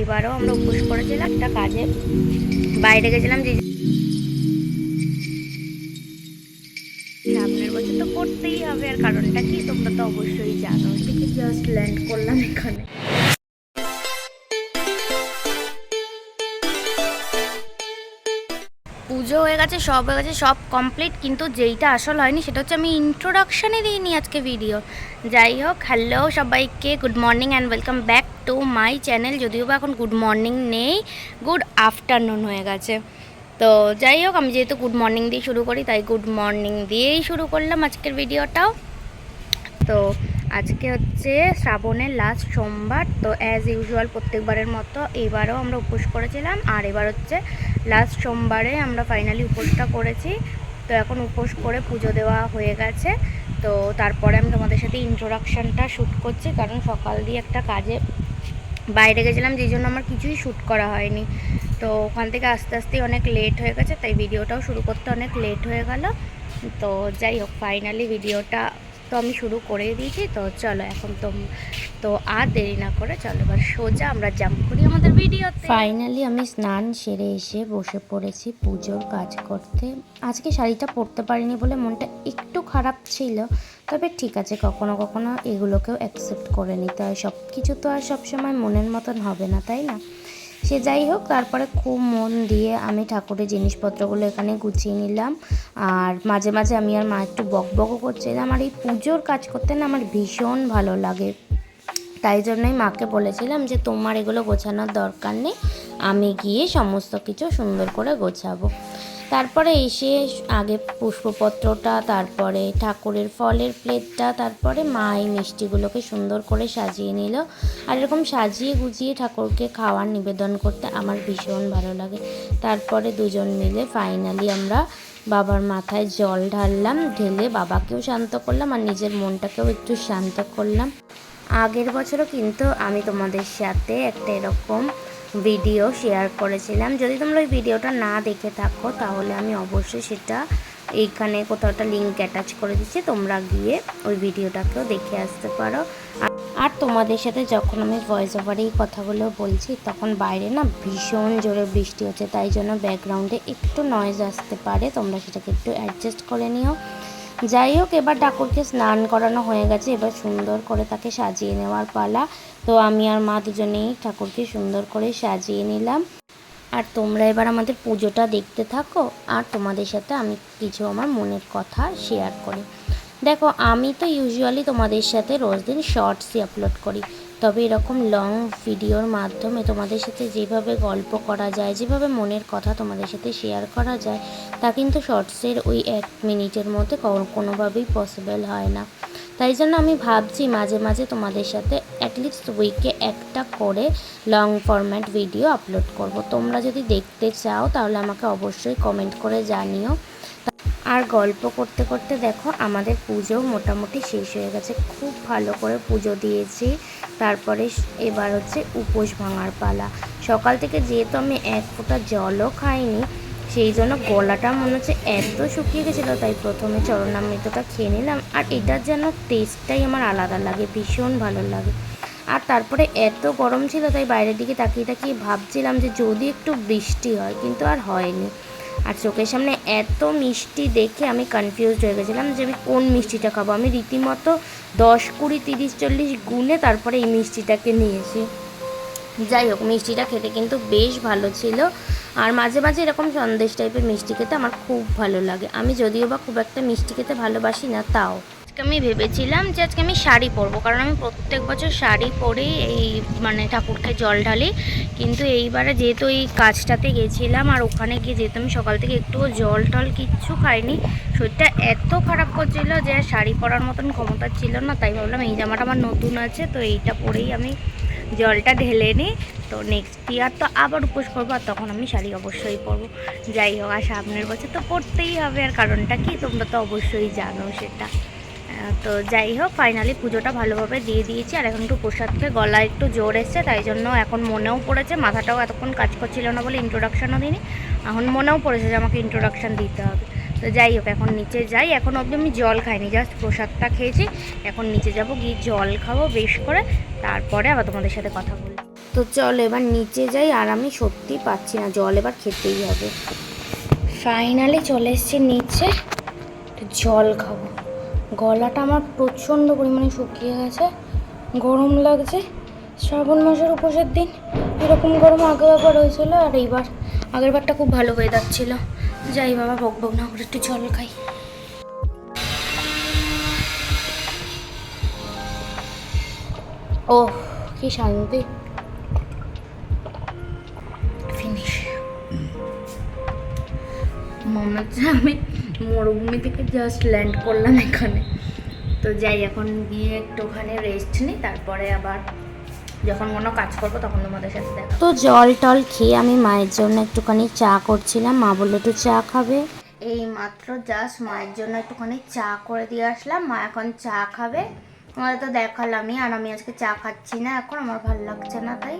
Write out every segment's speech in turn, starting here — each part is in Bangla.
এবারও আমরা উপোস করেছিলাম একটা কাজে। বাইরে গেছিলাম যে সামনের বছর তো করতেই হবে আর কারণটা কি তোমরা তো অবশ্যই জানো। থেকে জাস্ট ল্যান্ড করলাম এখানে? পুজো হয়ে গেছে সব হয়ে গেছে সব কমপ্লিট কিন্তু যেইটা আসল হয়নি সেটা হচ্ছে আমি ইন্ট্রোডাকশানে দিইনি আজকে ভিডিও যাই হোক হ্যালো সবাইকে good morning and welcome back to my channel, যদিও বা এখন গুড মর্নিং নেই, গুড আফটারনুন হয়ে গেছে। তো যাই হোক, আমি যেহেতু গুড মর্নিং দিয়ে শুরু করি, তাই গুড মর্নিং দিয়েই শুরু করলাম আজকের ভিডিওটাও। তো আজকে হচ্ছে শ্রাবণের লাস্ট সোমবার, তো অ্যাজ ইউজুয়াল প্রত্যেকবারের মতো এবারও আমরা উপোস করেছিলাম, আর এবার হচ্ছে লাস্ট সোমবারে আমরা ফাইনালি উপোসটা করেছি। তো এখন উপোস করে পুজো দেওয়া হয়ে গেছে। তো তারপরে আমি তোমাদের সাথে ইন্ট্রোডাকশানটা শ্যুট করছি, কারণ সকাল দিয়ে একটা কাজে বাইরে গেছিলাম, যেই জন্য আমার কিছুই শ্যুট করা হয়নি। তো ওখান থেকে আস্তে আস্তে অনেক লেট হয়ে গেছে, তাই ভিডিওটাও শুরু করতে অনেক লেট হয়ে গেল। তো যাই হোক ফাইনালি ভিডিওটা তো আমি শুরু করে দিয়েছি। তো চলো এখন তো তো আর দেরি না করে চলো এবার সোজা আমরা জাম্প করি আমাদের ভিডিওতে। ফাইনালি আমি স্নান সেরে এসে বসে পড়েছি পুজোর কাজ করতে। আজকে শাড়িটা পরতে পারিনি বলে মনটা একটু খারাপ ছিল। তবে ঠিক আছে, কখনো কখনো এগুলোকেও অ্যাকসেপ্ট করে নিতে হয়। সব কিছু তো আর সবসময় মনের মতন হবে না, তাই না? সে যাই হোক, তারপরে খুব মন দিয়ে আমি ঠাকুরের জিনিসপত্রগুলো এখানে গুছিয়ে নিলাম। আর মাঝে মাঝে আমি আর মা একটু বকবকও করছিলাম। আর এই পুজোর কাজ করতে না আমার ভীষণ ভালো লাগে। তাই জন্যই মাকে বলেছিলাম যে, তোমার এগুলো গোছানোর দরকার নেই। আমি গিয়ে সমস্ত কিছু সুন্দর করে গোছাবো। তারপরে এসে আগে পুষ্পপত্রটা, তারপরে ঠাকুরের ফলের প্লেটটা, তারপরে মা এই মিষ্টিগুলোকে সুন্দর করে সাজিয়ে নিল। আর এরকম সাজিয়ে গুজিয়ে ঠাকুরকে খাওয়ার নিবেদন করতে আমার ভীষণ ভালো লাগে। তারপরে দুজন মিলে ফাইনালি আমরা বাবার মাথায় জল ঢাললাম, ঢেলে বাবাকেও শান্ত করলাম আর নিজের মনটাকেও একটু শান্ত করলাম। আগের বছরও কিন্তু আমি তোমাদের সাথে একটা এরকম ভিডিও শেয়ার করেছিলাম। যদি তোমরা ওই ভিডিওটা না দেখে থাকো, তাহলে আমি অবশ্যই সেটা এইখানে কোথাও একটা লিঙ্ক অ্যাটাচ করে দিচ্ছি। তোমরা গিয়ে ওই ভিডিওটাকেও দেখে আসতে পারো। আর- তোমাদের সাথে যখন আমি ভয়েস ওভারে এই কথাগুলো বলছি, তখন বাইরে না ভীষণ জোরে বৃষ্টি হচ্ছে। তাই জন্য ব্যাকগ্রাউন্ডে একটু নয়েজ আসতে পারে। তোমরা সেটাকে একটু অ্যাডজাস্ট করে নিও। যাই হোক, এবার ঠাকুরকে স্নান করানো হয়ে গেছে। এবার সুন্দর করে তাকে সাজিয়ে নেওয়ার পালা। তো আমি আর মা দুজনেই ঠাকুরকে সুন্দর করে সাজিয়ে নিলাম। আর তোমরা এবার আমাদের পুজোটা দেখতে থাকো, আর তোমাদের সাথে আমি কিছু আমার মনের কথা শেয়ার করি। দেখো, আমি তো ইউজুয়ালি তোমাদের সাথে রোজ দিন শর্টসই আপলোড করি। তবে এরকম লং ভিডিওর মাধ্যমে তোমাদের সাথে যেভাবে গল্প করা যায়, যেভাবে মনের কথা তোমাদের সাথে শেয়ার করা যায়, তা কিন্তু শর্টসের ওই এক মিনিটের মধ্যে কোনোভাবেই পসিবল হয় না। তাই জন্য আমি ভাবছি মাঝে মাঝে তোমাদের সাথে অ্যাটলিস্ট উইকে একটা করে লং ফরম্যাট ভিডিও আপলোড করব। তোমরা যদি দেখতে চাও তাহলে আমাকে অবশ্যই কমেন্ট করে জানিও। আর গল্প করতে করতে দেখো আমাদের পুজো মোটামুটি শেষ হয়ে গেছে। খুব ভালো করে পুজো দিয়েছি। তারপরে এবার হচ্ছে উপোস ভাঙার পালা। সকাল থেকে যেহেতু আমি এক ফোঁটা জলও খাইনি, সেই জন্য গলাটা মনে হচ্ছে এত শুকিয়ে গেছিল, তাই প্রথমে চরণামৃতটা খেয়ে নিলাম। আর এটার যেন টেস্টটাই আমার আলাদা লাগে, ভীষণ ভালো লাগে। আর তারপরে এত গরম ছিল, তাই বাইরের দিকে তাকিয়ে তাকিয়ে ভাবছিলাম যে যদি একটু বৃষ্টি হয়, কিন্তু আর হয়নি। আর চোখের সামনে এত মিষ্টি দেখে আমি কনফিউজ হয়ে গেছিলাম যে আমি কোন মিষ্টিটা খাব। আমি রীতিমতো দশ কুড়ি, তিরিশ, চল্লিশ গুণে তারপরে এই মিষ্টিটাকে নিয়েছি। যাই হোক, মিষ্টিটা খেতে কিন্তু বেশ ভালো ছিল। আর মাঝে মাঝে এরকম সন্দেশ টাইপের মিষ্টি খেতে আমার খুব ভালো লাগে। আমি যদিও বা খুব একটা মিষ্টি খেতে ভালোবাসি না, তাও। আজকে আমি ভেবেছিলাম যে আজকে আমি শাড়ি পরবো, কারণ আমি প্রত্যেক বছর শাড়ি পরেই এই মানে ঠাকুরকে জল ঢালি। কিন্তু এইবারে যেহেতু এই কাজটাতে গেছিলাম আর ওখানে গিয়ে যেহেতু আমি সকাল থেকে একটুও জল টল কিচ্ছু খাইনি, শরীরটা এত খারাপ করছিল যে শাড়ি পরার মতন ক্ষমতা ছিল না, তাই ভাবলাম এই জামাটা আমার নতুন আছে, তো এইটা পরেই আমি জলটা ঢেলে নিই। তো নেক্সট ইয়ার তো আবার উপোস করব আর তখন আমি শাড়ি অবশ্যই পরবো। যাই হোক, আর সামনের বছর তো পরতেই হবে, আর কারণটা কি তোমরা তো অবশ্যই জানো সেটা। তো যাই হোক ফাইনালি পুজোটা ভালোভাবে দিয়ে দিয়েছি। আর এখন একটু প্রসাদ খেয়ে গলা একটু জোর এসছে, তাই জন্য এখন মনেও পড়েছে। মাথাটাও এতক্ষণ কাজ করছিল না বলে ইন্ট্রোডাকশানও দিইনি। এখন মনেও পড়েছে যে আমাকে ইন্ট্রোডাকশান দিতে হবে। তো যাই হোক, এখন নিচে যাই। এখন অবধি আমি জল খাইনি জাস্ট প্রসাদটা খেয়েছি। এখন নিচে যাব, গিয়ে জল খাব বেশ করে। তারপরে আবার তোমাদের সাথে কথা বলব। তো চল এবার নিচে যাই, আর আমি সত্যি পাচ্ছি না, জল এবার খেতেই হবে। ফাইনালি চলে এসেছি নিচে জল খাব। গলাটা আমার প্রচণ্ড পরিমাণে শুকিয়ে গেছে গরম লাগছে। শ্রাবণ মাসের উপোসের দিন এরকম গরম আগে একবার হয়েছিল আর এইবার আগের বারটা খুব ভালো ওয়েদার ছিল যাই বাবা বক বক না করে একটু জল খাই। ও কি শান্তি। ফিনিশ মনে হচ্ছে আমি মরুভূমি থেকে জাস্ট ল্যান্ড করলাম এখানে। তো যাই এখন গিয়ে একটুখানি রেস্ট নিই তারপরে আবার যখন কোনো কাজ করব তখন তোমাদের সাথে দেখা তো জল টল খেয়ে আমি মায়ের জন্য একটুখানি চা করছিলাম। মা বলল একটু চা খাবে? এই মাত্র জাস্ট মায়ের জন্য একটুখানি চা করে দিয়ে আসলাম। মা এখন চা খাবে। আমাদের তো দেখালামই আর আমি আজকে চা খাচ্ছি না এখন আমার ভালো লাগছে না তাই।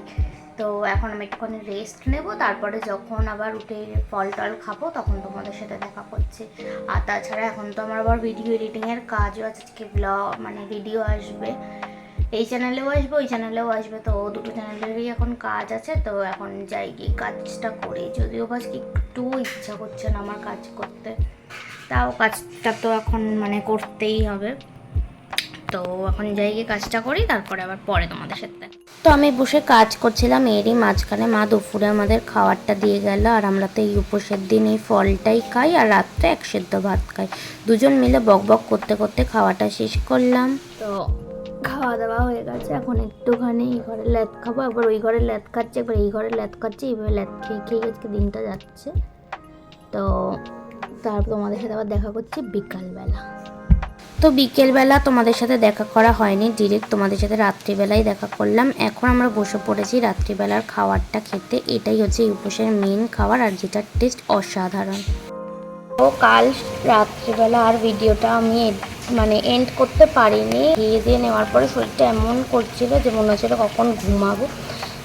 তো এখন আমি একটুখানি রেস্ট নেব, তারপরে যখন আবার উঠে ফল টল খাব তখন তোমাদের সাথে দেখা করছি। আর তাছাড়া এখন তো আমার আবার ভিডিও এডিটিংয়ের কাজও আছে, আজকে ব্লগ মানে ভিডিও আসবে। এই চ্যানেলেও আসবে, ওই চ্যানেলেও আসবে, তো দুটো চ্যানেলেরই এখন কাজ আছে, তো এখন যাই গিয়ে কাজটা করি। যদিও বা একটু ইচ্ছা করছে না আমার কাজ করতে, তাও কাজটা তো এখন মানে করতেই হবে। তো এখন যাই গিয়ে কাজটা করি, তারপরে আবার পরে তোমাদের সাথে। তো আমি বসে কাজ করছিলাম, এরই মাঝখানে মা দুপুরে আমাদের খাবারটা দিয়ে গেল, আর আমরা তো এই উপোসের দিন এই ফলটাই খাই আর রাত্রে এক সেদ্ধ ভাত খাই। দুজন মিলে বক বক করতে করতে খাওয়াটা শেষ করলাম। তো খাওয়া দাওয়া হয়ে গেছে, এখন একটুখানি এই ঘরে ল্যাদ খাব একবার ওই ঘরে ল্যাদ খাচ্ছে একবার এই ঘরে ল্যাদ খাচ্ছে, এইভাবে ল্যাদ খেয়ে খেয়ে আজকে দিনটা যাচ্ছে। তো তারপর তোমাদের সাথে আবার দেখা করছি বিকালবেলা। তো বিকেলবেলা তোমাদের সাথে দেখা করা হয়নি। ডিরেক্ট তোমাদের সাথে রাত্রিবেলায় দেখা করলাম। এখন আমরা বসে পড়েছি রাত্রিবেলার খাবারটা খেতে। এটাই হচ্ছে এই উপোসের মেন খাবার আর যেটার টেস্ট অসাধারণ। তো কাল রাত্রিবেলা আর ভিডিওটা আমি মানে এন্ড করতে পারিনি। দিয়ে দিয়ে নেওয়ার পরে শরীরটা এমন করছিল যে মনে হচ্ছিল কখন ঘুমাবো।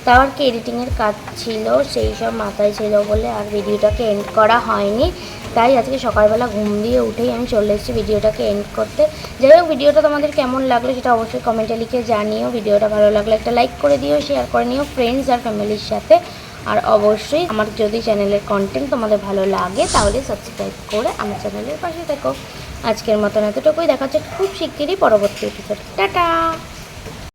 তাও আর কি এডিটিংয়ের কাজ ছিল, সেই সব মাথায় ছিল বলে আর ভিডিওটাকে এন্ড করা হয়নি। তাই আজকে সকালবেলা ঘুম দিয়ে উঠেই আমি চলে এসেছি ভিডিওটাকে এন্ড করতে। যাই হোক, ভিডিওটা তোমাদের কেমন লাগল সেটা অবশ্যই কমেন্টে লিখে জানিও। ভিডিওটা ভালো লাগলে একটা লাইক করে দিও শেয়ার করে নিও ফ্রেন্ডস আর ফ্যামিলির সাথে। আর অবশ্যই আমার যদি চ্যানেলের কন্টেন্ট তোমাদের ভালো লাগে, তাহলে সাবস্ক্রাইব করে আমার চ্যানেলের পাশে দেখো আজকের মতন এতটুকুই, দেখা হচ্ছে খুব শিগগিরই পরবর্তী এপিসোড টাটা!